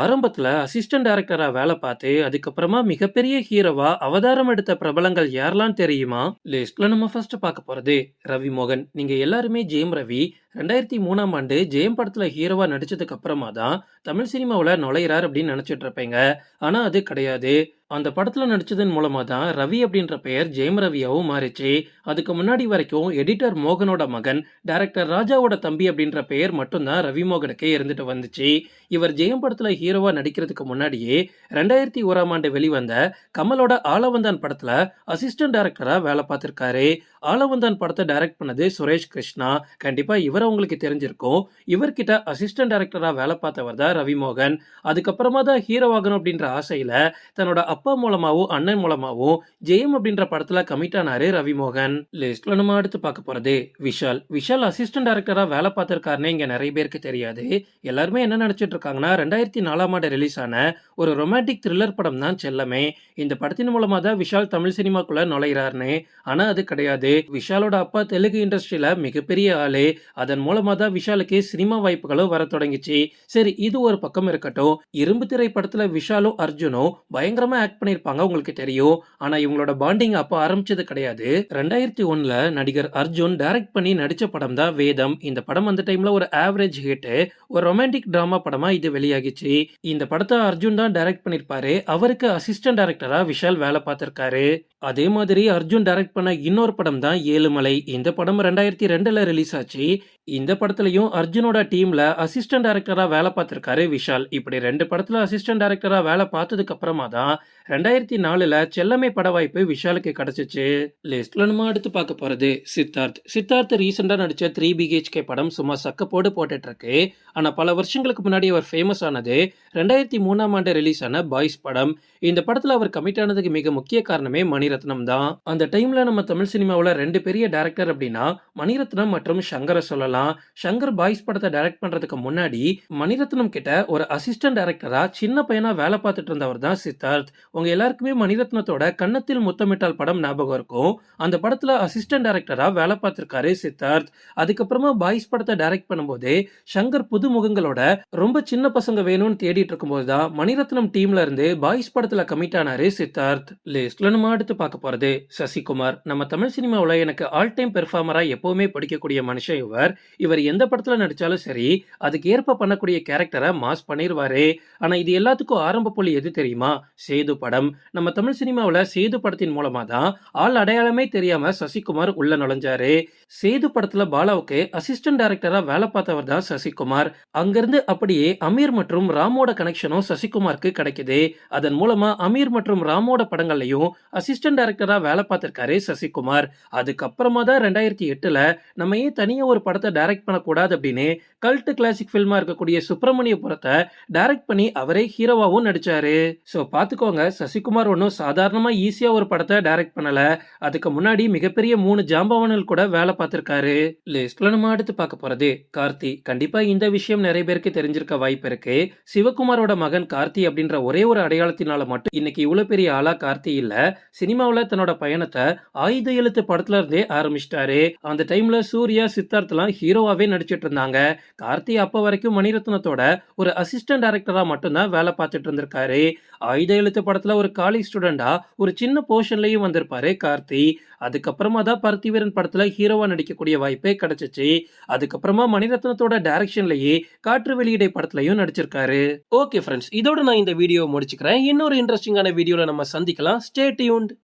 ஆரம்பத்துல அசிஸ்டன்ட் டைரக்டரா வேலை பார்த்து, அதுக்கப்புறமா மிகப்பெரிய ஹீரோவா அவதாரம் எடுத்த பிரபலங்கள் யாரெல்லாம் தெரியுமா? லிஸ்ட்ல நம்ம ஃபர்ஸ்ட் பார்க்க போறது ரவி மோகன். நீங்க எல்லாருமே ஜெயம் ரவி 2003ஆம் ஆண்டு ஜெயம் படத்துல ஹீரோவா நடிச்சதுக்கு அப்புறமா தான் தமிழ் சினிமாவில் நுழையிறார் அப்படின்னு நினைச்சிட்டு இருப்பீங்க. ஆனா அது கிடையாது. அந்த படத்தில் நடித்ததன் மூலமாக தான் ரவி அப்படின்ற பெயர் ஜெயம் ரவியாவும் மாறிச்சு. அதுக்கு முன்னாடி வரைக்கும் எடிட்டர் மோகனோட மகன், டைரக்டர் ராஜாவோட தம்பி அப்படின்ற பெயர் மட்டும்தான் ரவி மோகனுக்கே இருந்துட்டு வந்துச்சு. இவர் ஜெயம் படத்தில் ஹீரோவாக நடிக்கிறதுக்கு முன்னாடியே 2001ஆம் ஆண்டு வெளிவந்த கமலோட ஆளவந்தான் படத்தில் அசிஸ்டன்ட் டைரக்டராக வேலை பார்த்துருக்காரு ஆளவந்தான் படத்தை டைரக்ட் பண்ணது சுரேஷ் கிருஷ்ணா. கண்டிப்பாக இவரை உங்களுக்கு தெரிஞ்சிருக்கும். இவர்கிட்ட அசிஸ்டன்ட் டைரக்டராக வேலை பார்த்தவர் தான் ரவி மோகன். அதுக்கப்புறமா தான் ஹீரோவாகணும் அப்படின்ற ஆசையில் தன்னோட அப்பா மூலமாவோ அண்ணன் மூலமாவோ ஜெயம் அப்படின்ற படத்துல கமிட் ஆனாரு ரவிமோகன் லிஸ்ட்ல நம்ம அடுத்து பார்க்க போறது விஷால். விஷால் அசிஸ்டன்ட் டைரக்டரா வேலை பார்த்திருக்காருன்னு இங்க நிறைய பேருக்கு தெரியாது. எல்லாருமே என்ன நினைச்சிட்டு இருக்காங்கன்னா 2004ஆம் ஆண்டு ரிலீஸ் ஆன ஒரு ரொமான்டிக் த்ரில்லர் படம் தான் செல்லமே. இந்த படத்தின் மூலமா தான் விஷால் தமிழ் சினிமாக்குள்ள நுழையிறாருன்னு. ஆனா அது கிடையாது. விஷாலோட அப்பா தெலுங்கு இண்டஸ்ட்ரியில மிகப்பெரிய ஆளு. அதன் மூலமா தான் விஷாலுக்கு சினிமா வாய்ப்புகளும் வரத் தொடங்கிச்சு. சரி இது ஒரு பக்கம் இருக்கட்டும். இரும்பு திரை படத்துல விஷாலும், அர்ஜுனும் பயங்கரமா ஆக்ட் பண்ணியிருப்பாங்க உங்களுக்கு தெரியும். ஆனால் இவங்களோட பாண்டிங் அப்போ ஆரம்பிச்சது கிடையாது. 2001ல நடிகர் அர்ஜுன் டைரக்ட் பண்ணி நடித்த படம் தான் வேதம். இந்த படம் அந்த டைம்ல ஒரு ஆவரேஜ் ஹிட்டு ஒரு ரொமான்டிக் ட்ராமா படமா இது வெளியாகிச்சு. இந்த படத்தை அர்ஜுன் தான் டைரக்ட் பண்ணியிருப்பாரு. அவருக்கு அசிஸ்டன்ட் டைரக்டரா விஷால் வேலை பார்த்திருக்காரு. அதே மாதிரி அர்ஜுன் டைரக்ட் பண்ண இன்னொரு படம் தான் ஏழுமலை. இந்த படம் 2002ல ரிலீஸ் ஆச்சு. இந்த படத்துலையும் அர்ஜுனோட டீம்ல அசிஸ்டன்ட் டைரக்டரா வேலை பார்த்திருக்காரு விஷால். இப்படி ரெண்டு படத்துல அசிஸ்டன்ட் டைரக்டரா வேலை பார்த்ததுக்கு அப்புறமா தான் 2004ல செல்லமே பட வாய்ப்பு விஷாலுக்கு கிடைச்சிச்சு. லிஸ்ட்ல நம்ம அடுத்து பார்க்க போறது சித்தார்த். சித்தார்த் ரீசெண்டா நடிச்ச த்ரீ பிஹெச்கே படம் சும்மா சக்கப்போடு போட்டுட்டு இருக்கு. ஆனா பல வருஷங்களுக்கு முன்னாடி அவர் ஃபேமஸ் ஆனது 2003ஆம் ஆண்டு ரிலீஸ் ஆன பாய்ஸ் படம். இந்த படத்துல அவர் கமிட் ஆனதுக்கு மிக முக்கிய காரணமே மணிரத்னம் தான். அந்த டைம்ல நம்ம தமிழ் சினிமாவில் ரெண்டு பெரிய டேரக்டர் அப்படின்னா மணிரத்னம் மற்றும் சங்கர சொல்லலாம். சங்கர் பாய்ஸ் படத்தை டைரக்ட் பண்றதுக்கு முன்னாடி மணிரத்னம் கிட்ட ஒரு அசிஸ்டன்ட் டைரக்டரா சின்ன பையனா வேலை பார்த்துட்டு இருந்தவர் தான் சித்தார்த். உங்க எல்லாருக்குமே மணிரத்னத்தோட கன்னத்தில் முத்தமிட்டால் படம் ஞாபகம் இருக்கும். அந்த படத்துல அசிஸ்டன்ட் டைரக்டரா வேலை பார்த்திருக்காரு சித்தார்த். அதுக்கப்புறமா பாய்ஸ் படத்தை டைரக்ட் பண்ணும்போது சங்கர் புது முகங்களோட ரொம்ப சின்ன பசங்க வேணும்னு தேடிட்டு இருக்கும்போது தான் மணிரத்னம் டீம்ல இருந்து பாய்ஸ் படத்துல கமிட் ஆனாரு சித்தார்த். லிஸ்ட்ல நம்ம அடுத்து பார்க்க போறது சசிகுமார். நம்ம தமிழ் சினிமாவில் எனக்கு ஆல் டைம் பெர்ஃபார்மரா எப்பவுமே பிடிக்கக்கூடிய மனுஷன் இவர். இவர் எந்த படத்துல நடிச்சாலும் சரி அதுக்கு ஏற்ப பண்ணக்கூடிய கேரக்டரை மாஸ் பண்ணிடுவாரு ஆனா இது எல்லாத்துக்கும் ஆரம்ப புள்ளி எது தெரியுமா? சேது படம். நம்ம தமிழ் சினிமாவுல சேது படத்தின் மூலமா தான் ஆள் அடையாளமே தெரியாம சசிகுமார் உள்ள நுழைஞ்சாரு. சேது படத்துல பாலாவுக்கு அசிஸ்டன்ட் டைரக்டரா வேலை பார்த்தவர் தான் சசிகுமார். அங்கிருந்து அப்படியே அமீர் மற்றும் ராமோட கனெக்ஷனும் சசிகுமாருக்கு கிடைக்குது. அதன் மூலமா அமீர் மற்றும் ராமோட படங்கள்லயும் அசிஸ்டன்ட் டைரக்டரா வேலை பார்த்திருக்காரு சசிகுமார். அதுக்கப்புறமா தான் 2008ல நம்ம ஏன் தனியா ஒரு படத்தை டைரக்ட் பண்ணக்கூடாது அப்படின்னு கல்ட் கிளாசிக் ஃபில்மா இருக்கக்கூடிய சுப்பிரமணியபுரத்தை டைரக்ட் பண்ணி அவரே ஹீரோவாவும் நடிச்சாரு. சோ பாத்துக்கோங்க சசிகுமார் ஒன்னும் சாதாரணமா ஈஸியா ஒரு படத்தை டைரக்ட் பண்ணல. அதுக்கு முன்னாடி மிகப்பெரிய மூணு ஜாம்பவான்கள் கூட வேலை பார்த்துருக்காரு லிஸ்ட்ல நம்ம அடுத்து பார்க்க போறது கார்த்தி. கண்டிப்பா இந்த விஷயம் நிறைய பேருக்கு தெரிஞ்சிருக்க வாய்ப்பு இருக்கு. சிவகுமாரோட மகன் கார்த்தி அப்படின்ற ஒரே ஒரு அடையாளத்தினால மட்டும் இன்னைக்கு இவ்வளவு பெரிய ஆளா கார்த்தி இல்ல. சினிமாவுல தன்னோட பயணத்தை ஆயுத எழுத்து படத்துல இருந்தே ஆரம்பிச்சிட்டாரு. அந்த டைம்ல சூர்யா, சித்தார்த் ஹீரோவாவே நடிச்சிட்டு இருந்தாங்க. கார்த்தி அப்ப வரைக்கும் மணிரத்னத்தோட ஒரு அசிஸ்டன்ட் டைரக்டரா மட்டும்தான் வேலை பார்த்துட்டு இருந்திருக்காரு. ஆயுத எழுத்து படத்துல ஒரு காலேஜ் ஸ்டூடெண்டா ஒரு சின்ன போர்ஷன்லயும் வந்திருப்பாரு கார்த்தி. அதுக்கப்புறமா தான் பருத்திவீரன் படத்துல ஹீரோவா நடிக்கக்கூடிய வாய்ப்பே கிடைச்சிச்சு. அதுக்கப்புறமா மணிரத்னத்தோட டைரக்ஷன்லயே காற்று வெளியிடை படத்துலயும் நடிச்சிருக்காரு. ஓகே ஃப்ரெண்ட்ஸ் இதோட நான் இந்த வீடியோ முடிச்சுக்கிறேன். இன்னொரு இன்ட்ரெஸ்டிங்கான வீடியோல நம்ம சந்திக்கலாம். Stay tuned.